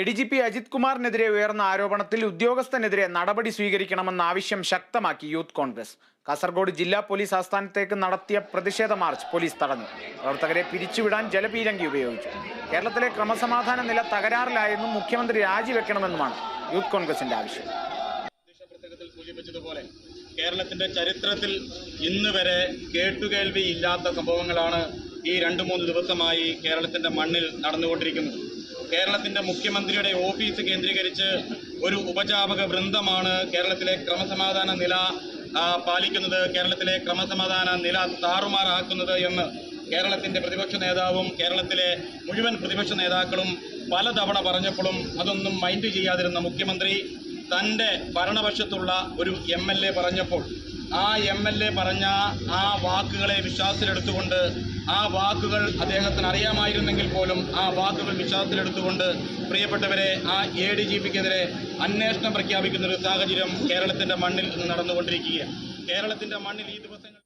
A D G P Ajith കുമാറിനെതിരെ ഉയർന്ന ആരോപണത്തിൽ ഉദ്യോഗസ്ഥനെതിരെ നടപടി സ്വീകരിക്കണമെന്ന ആവശ്യം ശക്തമാക്കി യൂത്ത് കോൺഗ്രസ്. കാസർഗോഡ് ജില്ലാ പോലീസ് ആസ്ഥാനത്തേക്ക് നടത്തിയ പ്രതിഷേധ മാർച്ച് പോലീസ് തടഞ്ഞു. പ്രവർത്തകരെ പിരിച്ചുവിടാൻ ജലപീരങ്കി ഉപയോഗിച്ചു. കേരളത്തിലെ ക്രമസമാധാന നില തകരാറിലായെന്നും മുഖ്യമന്ത്രി രാജിവെക്കണമെന്നുമാണ് യൂത്ത് കോൺഗ്രസിന്റെ ആവശ്യം. കേരളത്തിന്റെ ചരിത്രത്തിൽ ഇന്ന് വരെ കേട്ടുകേൾവി ഇല്ലാത്ത സംഭവങ്ങളാണ് ഈ രണ്ട് മൂന്ന് ദിവസമായി കേരളത്തിന്റെ മണ്ണിൽ നടന്നുകൊണ്ടിരിക്കുന്നത്. കേരളത്തിന്റെ മുഖ്യമന്ത്രിയുടെ ഓഫീസ് കേന്ദ്രീകരിച്ച് ഒരു ഉപജാപക വൃന്ദമാണ് കേരളത്തിലെ ക്രമസമാധാന നില പാലിക്കുന്നത് കേരളത്തിലെ ക്രമസമാധാന നില താറുമാറാക്കുന്നത് എന്ന് കേരളത്തിന്റെ പ്രതിപക്ഷ നേതാവും കേരളത്തിലെ മുഴുവൻ പ്രതിപക്ഷ നേതാക്കളും പലതവണ പറഞ്ഞപ്പോഴും അതൊന്നും മൈൻഡ് ചെയ്യാതിരുന്ന മുഖ്യമന്ത്രി. തന്റെ ഭരണപക്ഷത്തുള്ള ഒരു എം എൽ എ പറഞ്ഞപ്പോൾ ആ എം എൽ എ പറഞ്ഞ ആ വാക്കുകളെ വിശ്വാസത്തിലെടുത്തുകൊണ്ട് ആ വാക്കുകൾ അദ്ദേഹത്തിന് അറിയാമായിരുന്നെങ്കിൽ പോലും ആ വാക്കുകൾ വിശ്വാസത്തിലെടുത്തുകൊണ്ട് പ്രിയപ്പെട്ടവരെ ആ എ ഡി ജി പിക്കെതിരെ അന്വേഷണം പ്രഖ്യാപിക്കുന്ന ഒരു സാഹചര്യം കേരളത്തിന്റെ മണ്ണിൽ നടന്നുകൊണ്ടിരിക്കുകയാണ്. കേരളത്തിന്റെ മണ്ണിൽ ഈ ദിവസങ്ങൾ